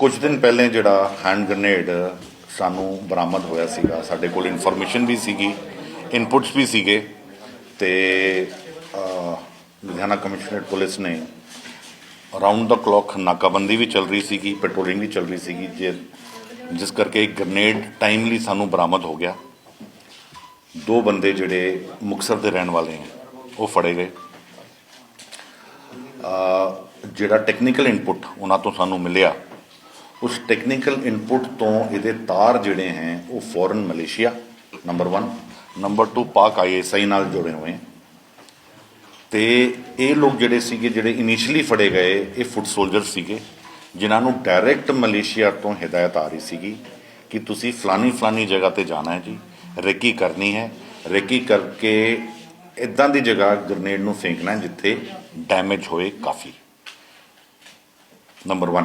ਕੁਝ ਦਿਨ ਪਹਿਲੇ ਜਿਹੜਾ ਹੈਂਡ ਗ੍ਰਨੇਡ ਸਾਨੂੰ ਬਰਾਮਦ ਹੋਇਆ ਸੀਗਾ, ਸਾਡੇ ਕੋਲ ਇਨਫੋਰਮੇਸ਼ਨ ਵੀ ਸੀਗੀ ਇਨਪੁਟਸ ਵੀ ਸੀਗੇ ਤੇ ਲੁਧਿਆਣਾ ਕਮਿਸ਼ਨਰੇਟ ਪੁਲਿਸ ਨੇ ਅਰਾਊਂਡ ਦਾ ਕਲੌਕ ਨਾਕਾਬੰਦੀ ਵੀ ਚੱਲ ਰਹੀ ਸੀਗੀ ਪੈਟਰੋਲਿੰਗ ਵੀ ਚੱਲ ਰਹੀ ਸੀਗੀ, ਜੇ ਜਿਸ ਕਰਕੇ ਇੱਕ ਗ੍ਰਨੇਡ ਟਾਈਮਲੀ ਸਾਨੂੰ ਬਰਾਮਦ ਹੋ ਗਿਆ। ਦੋ ਬੰਦੇ ਜਿਹੜੇ ਮੁਕਤਸਰ ਦੇ ਰਹਿਣ ਵਾਲੇ ਹੈ ਉਹ ਫੜੇ ਗਏ। ਜਿਹੜਾ ਟੈਕਨੀਕਲ ਇਨਪੁਟ ਉਹਨਾਂ ਤੋਂ ਸਾਨੂੰ ਮਿਲਿਆ ਉਸ ਟੈਕਨੀਕਲ ਇਨਪੁਟ ਤੋਂ ਇਹਦੇ ਤਾਰ ਜਿਹੜੇ ਹੈ ਉਹ ਫੋਰਨ ਮਲੇਸ਼ੀਆ ਨੰਬਰ 1 ਨੰਬਰ 2 ਪਾਕ ਆਈਐਸਆਈ ਨਾਲ ਜੁੜੇ ਹੋਏ ਹੈ ਤੇ ਇਹ ਲੋਕ ਜਿਹੜੇ ਸੀਗੇ ਜਿਹੜੇ ਇਨੀਸ਼ੀਅਲੀ ਫੜੇ ਗਏ ਇਹ ਫੁੱਟ ਸੋਲਜਰ ਸੀਗੇ ਜਿਨ੍ਹਾਂ ਨੂੰ ਡਾਇਰੈਕਟ ਮਲੇਸ਼ੀਆ ਤੋਂ ਹਦਾਇਤ ਆ ਰਹੀ ਸੀਗੀ ਕਿ ਤੁਸੀਂ ਫਲਾਨੀ ਫਲਾਨੀ ਜਗ੍ਹਾ ਤੇ ਜਾਣਾ ਹੈ ਜੀ ਰੇਕੀ ਕਰਨੀ ਹੈ ਰੇਕੀ ਕਰਕੇ ਇਦਾਂ ਦੀ ਜਗ੍ਹਾ ਗ੍ਰਨੇਡ ਨੂੰ ਫੇਂਕਣਾ ਜਿੱਥੇ ਡੈਮੇਜ ਹੋਏ ਕਾਫੀ ਨੰਬਰ 1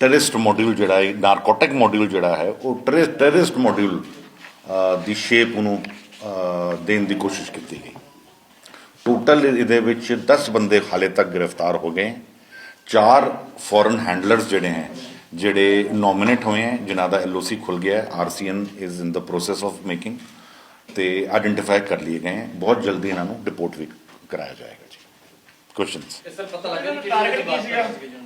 ਟੈਰਰਿਸਟ ਮੋਡਿਊਲ ਜਿਹੜਾ ਹੈ ਨਾਰਕੋਟਿਕ ਮੋਡਿਊਲ ਜਿਹੜਾ ਹੈ, ਉਹ ਟੈਰਰਿਸਟ ਮੋਡਿਊਲ ਦੀ ਸ਼ੇਪ ਉਹਨੂੰ ਦੇਣ ਦੀ ਕੋਸ਼ਿਸ਼ ਕੀਤੀ ਗਈ। ਟੋਟਲ ਇਹਦੇ ਵਿੱਚ 10 ਬੰਦੇ ਹਾਲੇ ਤੱਕ ਗ੍ਰਿਫਤਾਰ ਹੋ ਗਏ। ਚਾਰ ਫੋਰਨ ਹੈਂਡਲਰਸ ਜਿਹੜੇ ਹੈ, ਜਿਹੜੇ ਨੋਮੀਨੇਟ ਹੋਏ ਹੈ, ਜਿਨ੍ਹਾਂ ਦਾ ਐਲਓਸੀ ਖੁੱਲ ਗਿਆ ਹੈ RCN is in the process of making ਤੇ ਆਇਡੈਂਟੀਫਾਈ ਕਰ ਲਏ ਗਏ ਹੈ। ਬਹੁਤ ਜਲਦੀ ਇਹਨਾਂ ਨੂੰ ਰਿਪੋਰਟ ਵੀ ਕਰਾਇਆ ਜਾਏਗਾ ਜੀ। ਕੁਐਸਚਨਸ ਸਰ ਪਤਾ ਲੱਗਾ ਕਿ ਟਾਰਗੇਟ ਕਿਹੜੇ ਕੀ ਸੀਗਾ? ਸੀਗਾ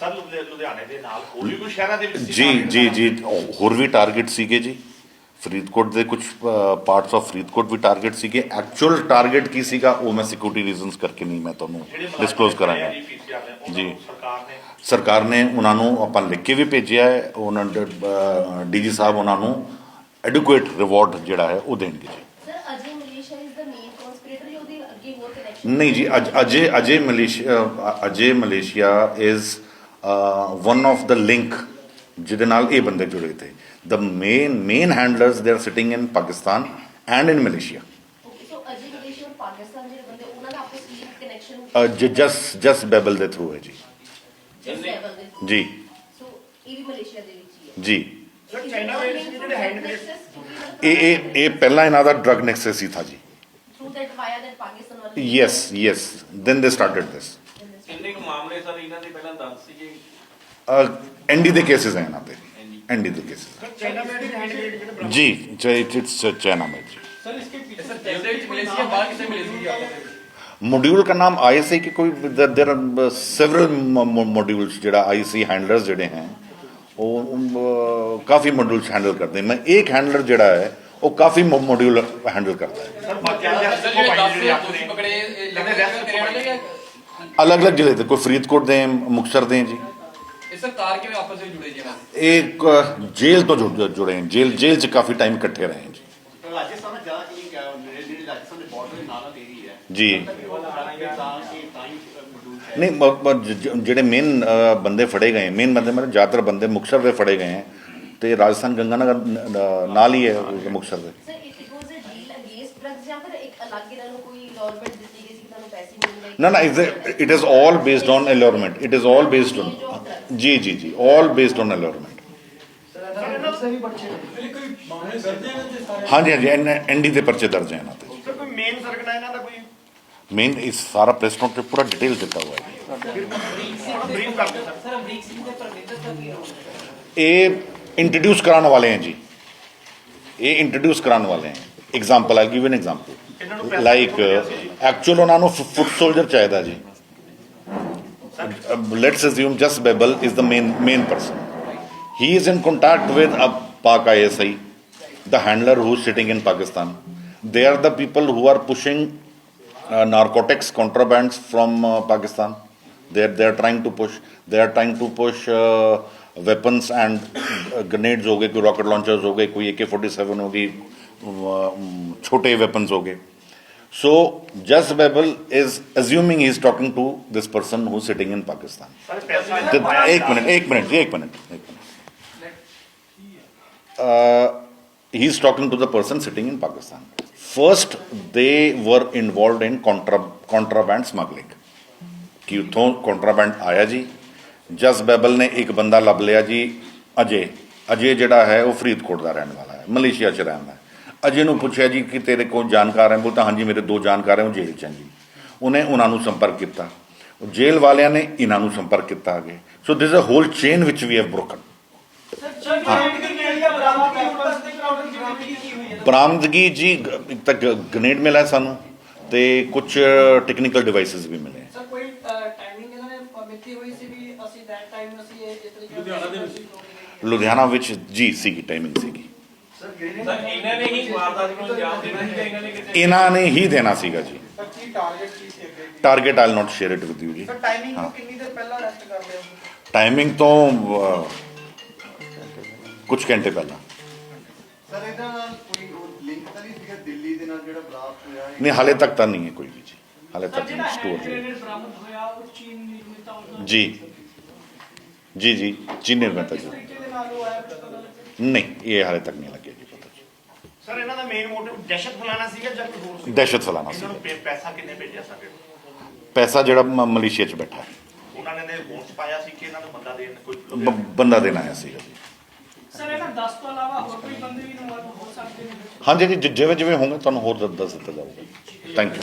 ਸਰ ਲੁਧਿ- ਲੁਧਿਆਣੇ ਦੇ ਨਾਲ ਹੋਰ ਵੀ ਕੋਈ ਸ਼ਹਿਰਾਂ ਦੇ ਵਿੱਚ ਸੀ? ਜੀ ਜੀ? ਜੀ ਹੋਰ ਵੀ ਟਾਰਗੇਟ ਸੀਗੇ ਜੀ। ਫਰੀਦਕੋਟ ਦੇ ਕੁਝ ਪਾਰਟਸ ਆਫ ਫਰੀਦਕੋਟ ਵੀ ਟਾਰਗੇਟ ਸੀਗੇ। ਐਕਚੁਅਲ ਟਾਰਗੇਟ ਕੀ ਸੀਗਾ ਉਹ ਮੈਂ ਸਿਕਿਉਰਿਟੀ ਰੀਜ਼ਨਸ ਕਰਕੇ ਨਹੀਂ ਮੈਂ ਤੁਹਾਨੂੰ ਡਿਸਕਲੋਜ਼ ਕਰਾਂਗਾ। ਜੀ। ਸਰਕਾਰ ਨੇ ਸਰਕਾਰ ਨੇ ਉਹਨਾਂ ਨੂੰ ਆਪਾਂ ਲਿਖ ਕੇ ਵੀ ਭੇਜਿਆ ਹੈ। ਉਹਨਾਂ ਡੀਜੀ ਸਾਹਿਬ ਉਹਨਾਂ ਨੂੰ ਐਡੁਕੇਟ ਰਿਵਾਰਡ ਜਿਹੜਾ ਹੈ ਉਹ ਦੇਣਗੇ ਜੀ sir Ajay Malaysia is the main conspirator ਜਾਂ ਉਹਦੇ ਅੱਗੇ ਹੋਰ ਕਨੈਕਸ਼ਨ ਨਹੀਂ ਜੀ Ajay Ajay Ajay Malaysia Ajay Malaysia is one of the link ਜਿਹਦੇ ਨਾਲ ਇਹ ਬੰਦੇ ਜੁੜੇ ਥੇ the main main handlers they are sitting in Pakistan and in Malaysia okay so Ajay Malaysia ਔਰ ਪਾਕਿਸਤਾਨ ਜਿਹੜੇ ਬੰਦੇ ਉਹਨਾਂ ਦਾ ਆਪਸ ਵਿੱਚ ਕਨੈਕਸ਼ਨ ਜਸ ਜਸ ਬੈਬਲ ਦੇ ਥਰੂ ਹੈ ਜੀ ਜਿਸ ਲੈਵਲ ਦੇ ਜੀ ਸੋ ਇਹ ਵੀ ਮਲੇਸ਼ੀਆ ਦੇ ਵਿੱਚ ਹੀ ਹੈ ਜੀ ਸਰ ਚਾਈਨਾ ਵਿੱਚ ਜਿਹੜੇ ਹੈਂਡ ਗ੍ਰੇਡ ਇਹ ਇਹ ਇਹ ਪਹਿਲਾਂ ਇਹਨਾਂ ਦਾ ਡਰਗ ਨੈਕਸਸ ਹੀ ਥਾ ਜੀ through that via that Pakistan ਵਾਲੇ yes yes then they started this ਕਿੰਨੇ ਕੁ ਮਾਮਲੇ ਸਰ ਇਹਨਾਂ ਦੇ ਪਹਿਲਾਂ ਦੱਸ ਸੀਗੇ ਐਨਡੀ ਦੇ ਕੇਸਿਸ ਹੈ ਇਹਨਾਂ ਤੇ ਐਨਡੀ ਦੇ ਕੇਸਿਸ ਸਰ ਚਾਈਨਾ ਵਿੱਚ ਜਿਹੜੇ ਹੈਂਡ ਗ੍ਰੇਡ ਜਿਹੜੇ ਬਰਾਮਦ ਜੀ ਇਟਸ ਚਾਈਨਾ में जी ਸਰ ਇਸਕੇ ਪਿੱਛੇ ਸਰ ਜੇਲ੍ਹ ਦੇ ਵਿੱਚ ਮਿਲੇ ਸੀ ਬਾਹਰ ਕਿੱਥੇ ਮਿਲੇ ਸੀ ਆਪਸ ਵਿੱਚ ਮੋਡਿਊਲ का नाम आईएसआई के कोई देयर आर सेवरल मॉड्यूल्स ਜਿਹੜਾ ਆਈਸੀ ਹੈਂਡਲਰਸ ਜਿਹੜੇ ਹੈ ਉਹ ਅਮ, ਕਾਫੀ ਮੋਡਿਊਲਸ ਹੈਂਡਲ ਕਰਦੇ ਮੈਂ ਇੱਕ ਹੈਂਡਲਰ ਜਿਹੜਾ ਹੈ ਉਹ ਕਾਫੀ ਮੋਡਿਊਲ ਹੈਂਡਲ ਕਰਦਾ ਹੈ ਸਰ ਬਾਕੀ ਦੇ ਸਰ ਰੈਸਟ ਜਿਹੜੇ ਕੋ 10 ਜਿਹੜੇ ਦੋਸ਼ੀ ਆਪਣੇ ਪਕੜੇ ਇਹ ਜਿਹੜੇ ਲੱਗਦੇ rest ਤੇਰੇ ਵਾਲੇ ਜਾਂ ਅਲੱਗ-ਅਲੱਗ ਜ਼ਿਲ੍ਹੇ ਤੇ ਕੋਈ ਫਰੀਦਕੋਟ ਦੇ ਹੈ, ਮੁਕਤਸਰ ਦੇ ਹੈ ਜੀ ਇਹ ਸਰ ਤਾਰ ਕਿਵੇਂ ਆਪਸ ਵਿੱਚ ਜੁੜੇ ਜੀ ਇਹਨਾਂ ਦੇ ਇਹ ਇੱਕ ਜੇਲ੍ਹ ਤੋਂ ਜੁੜ- ਜੁੜੇ ਹਨ ਜੇਲ੍ਹ ਜੇਲ੍ਹ 'ਚ ਕਾਫੀ ਟਾਈਮ ਇਕੱਠੇ ਰਹੇ ਹਨ ਜੀ ਰਾਜਸਥਾਨ ਦਾ ਜ਼ਿਆਦਾ ਕਿ ਜਿਹੜੀ ਰਾਜਸਥਾਨ ਦੇ ਬਾਰਡਰ ਦੇ ਨਾਲ ਏਰੀਆ ਹੈ ਜੀ ਉਹ ਕਰਾਂਗੇ ਤਾਂ ਕਿ ਤਾਂ ਹੀ ਮੌਜੂਦ ਹੈ ਨਹੀਂ ਮ- ਮ- ਜ- ਜ- ਜਿਹੜੇ ਮੇਨ ਬੰਦੇ ਫੜੇ ਗਏ ਮੇਨ ਬੰਦੇ ਮਤਲਬ ਜ਼ਿਆਦਾਤਰ ਬੰਦੇ ਮੁਕਤਸਰ ਦੇ ਫੜੇ ਗਏ ਹੈ ਤੇ ਰਾਜਸਥਾਨ ਗੰਗਾਨਗਰ ਨ- ਨ- ਨਾਲ ਹੀ ਹੈ ਮੁਕਤਸਰ ਦੇ sir it was a deal against drugs ਜਾਂ ਫਿਰ ਇੱਕ ਅਲੱਗ ਇਹਨਾਂ ਨੂੰ ਕੋਈ ਗਵਰਨਮੈਂਟ ਦਿੱਤੀ ਗਈ ਸੀ ਤੁਹਾਨੂੰ ਪੈਸੇ ਮਿਲਣਗੇ No, no, it is all based on allurement. It is all based on. Ji ji ji all based on allurement. हाँ जी हाँ जी एनडी ਦੇ ਪਰਚੇ ਦਰਜ ਹੈ ਇਹਨਾਂ ਤੇ ਸਰ ਕੋਈ ਮੇਨ ਸਰਗਨਾ ਇਹਨਾਂ ਦਾ ਕੋਈ ਮੇਨ ਇਸ ਸਾਰਾ ਪ੍ਰੈਸ ਨੋਟ ਤੇ ਪੂਰਾ ਡਿਟੇਲ ਦਿੱਤਾ ਹੋਇਆ ਹੈ ਬਰੀਫ ਕਰਦੇ ਸਰ ਸਰ ਅਮਰੀਕ ਸਿੰਘ ਦੇ ਪਰਮਿੰਦਰ ਦਾ ਕੀ ਰੋਲ ਇਹ इंट्रोड्यूस कराने वाले हैं जी ਇਹ ਇੰਟਰੋਡਿਊਸ ਕਰਾਉਣ ਵਾਲੇ ਹੈ example I give an example like actual ਉਹਨਾਂ ਨੂੰ ਫੁੱਟ ਸੋਲਜਰ ਚਾਹੀਦਾ ਜੀ let's assume just Babbal is the main main person he is in contact with a Pak ISI the handler who sitting in Pakistan they are the people who are pushing narcotics contrabands from uh, pakistan they are, they are trying to push they are trying to push uh, weapons and grenades हो गए, कोई rocket launchers हो गए, कोई ए के forty seven होगी छोटे weapons हो गए। So just Babbal is assuming he is talking to this person who sitting in Pakistan एक मिनट एक मिनट एक मिनट एक minute he is talking to the person sitting in Pakistan first they were involved in contra contraband smuggling कि उतों contraband आया जी ਜਸ ਬੈਬਲ ਨੇ ਇੱਕ ਬੰਦਾ ਲੱਭ ਲਿਆ ਜੀ, ਅਜੇ। ਅਜੇ ਜਿਹੜਾ ਹੈ ਉਹ ਫਰੀਦਕੋਟ ਦਾ ਰਹਿਣ ਵਾਲਾ ਹੈ, ਮਲੇਸ਼ੀਆ 'ਚ ਰਹਿੰਦਾ ਹੈ। ਅਜੇ ਨੂੰ ਪੁੱਛਿਆ ਜੀ ਕਿ ਤੇਰੇ ਕੋਲ ਜਾਣਕਾਰ ਹੈ ਬੋਲਤਾ ਹਾਂਜੀ, ਮੇਰੇ ਦੋ ਜਾਣਕਾਰ ਹੈ, ਉਹ ਜੇਲ੍ਹ 'ਚ ਹੈ ਜੀ। ਉਹਨੇ ਉਹਨਾਂ ਨੂੰ ਸੰਪਰਕ ਕੀਤਾ। ਜੇਲ੍ਹ ਵਾਲਿਆਂ ਨੇ ਇਹਨਾਂ ਨੂੰ ਸੰਪਰਕ ਕੀਤਾ ਅੱਗੇ। So this a whole chain which we have broken ਬਰਾਮਦਗੀ ਜੀ, ਇੱਕ ਤਾਂ ਗ੍ਰੇਨੇਡ ਮਿਲਿਆ ਸਾਨੂੰ ਤੇ ਕੁਝ ਟੈਕਨੀਕਲ ਡਿਵਾਈਸਸ ਵੀ ਮਿਲੇ ਸਰ ਕੋਈ ਟਾਈਮਿੰਗ ਇਹਨਾਂ ਨੇ ਮਿੱਥੀ ਹੋਈ ਸੀ ਵੀ ਅਸੀਂ ਦੈਟ ਟਾਈਮ ਅਸੀਂ ਇਹ ਇਸ ਤਰੀਕੇ ਲੁਧਿਆਣਾ ਦੇ ਵਿੱਚ। ਲੁਧਿਆਣਾ ਵਿੱਚ ਜੀ ਸੀਗੀ ਟਾਈਮਿੰਗ ਸੀਗੀ। ਸਰ ਇਹਨਾਂ ਨੇ ਹੀ ਵਾਰਦਾਤ ਨੂੰ ਅੰਜਾਮ ਦੇਣਾ ਸੀ ਜਾਂ ਇਹਨਾਂ ਨੇ ਕਿਤੇ ਇਹਨਾਂ ਨੇ ਹੀ ਦੇਣਾ ਸੀਗਾ ਜੀ। ਸਰ ਕੀ ਟਾਰਗੇਟ ਕੀ ਸੀ ਅੱਗੇ? Target I'll not share it with you ਜੀ। ਸਰ ਟਾਈਮਿੰਗ ਹਾਂ। ਨੂੰ ਕਿੰਨੀ ਦੇਰ ਪਹਿਲਾਂ ਅਰੈਸਟ ਕਰ ਲਿਆ ਟਾਈਮਿੰਗ ਤੋਂ ਕੁਝ ਘੰਟੇ ਪਹਿਲਾਂ। ਸਰ ਇਹਦਾ ਨਾਲ ਕੋਈ ਲਿੰਕ ਤਾਂ ਨਹੀਂ ਸੀਗਾ ਦਿੱਲੀ ਦੇ ਨਾਲ ਜਿਹੜਾ ਬਲਾਸਟ ਹੋਇਆ ਇਹ? ਨਹੀਂ ਹਾਲੇ ਤੱਕ ਤਾਂ ਨਹੀਂ ਹੈ ਕੋਈ ਵੀ ਜੀ। ਹਾਲੇ ਤੱਕ ਨਹੀਂ ਸਟੋਰ ਗ੍ਰੇਨੇਡ ਬਰਾਮਦ ਹੋਇਆ ਉਹ ਚੀਨ ਨਿਰਮਿਤ ਆਉਂਦਾ ਜੀ। ਜੀ ਜੀ ਨਿਰਮਾਤਾ ਕਿਸ ਜੀ ਨਹੀਂ ਇਹ ਹਾਲੇ ਤੱਕ ਨਹੀਂ ਲੱਗਿਆ ਜੀ ਪਤਾ ਜੀ। ਸਰ ਇਹਨਾਂ ਦਾ ਮੇਨ ਮੋਟਿਵ ਦਹਿਸ਼ਤ ਫੈਲਾਣਾ ਸੀਗਾ ਜਾਂ ਕੋਈ ਹੋਰ ਸੀ ਦਹਿਸ਼ਤ ਨੂੰ ਸੀ ਪੈਸਾ ਕਿੰਨੇ ਭੇਜਿਆ ਸਾਡੇ ਪੈਸਾ ਜਿਹੜਾ ਮਲੇਸ਼ੀਆ 'ਚ ਬੈਠਾ। ਹੈ ਉਹਨਾਂ ਨੇ ਰਿਪੋਰਟਸ ਪਾਇਆ ਸੀ ਕਿ ਇਹਨਾਂ ਨੂੰ ਬੰਦਾ ਦੇਣ ਕੋਈ ਬੰਦਾ ਦੇਣ ਆਇਆ ਸੀਗਾ ਜੀ। ਸਰ ਇਹਨਾਂ 10 ਤੋਂ ਇਲਾਵਾ ਹੋਰ ਕੋਈ ਬੰਦੇ ਵੀ ਇਨਵੋਲਵ ਹੋ ਸਕਦੇ ਨੇ ਹਾਂਜੀ ਜੀ ਜਿ- ਜਿਵੇਂ ਜਿਵੇਂ ਹੋਣਗੇ ਤੁਹਾਨੂੰ ਹੋਰ ਦੱਸ ਦਿੱਤਾ ਜਾਊਗਾ। Thank you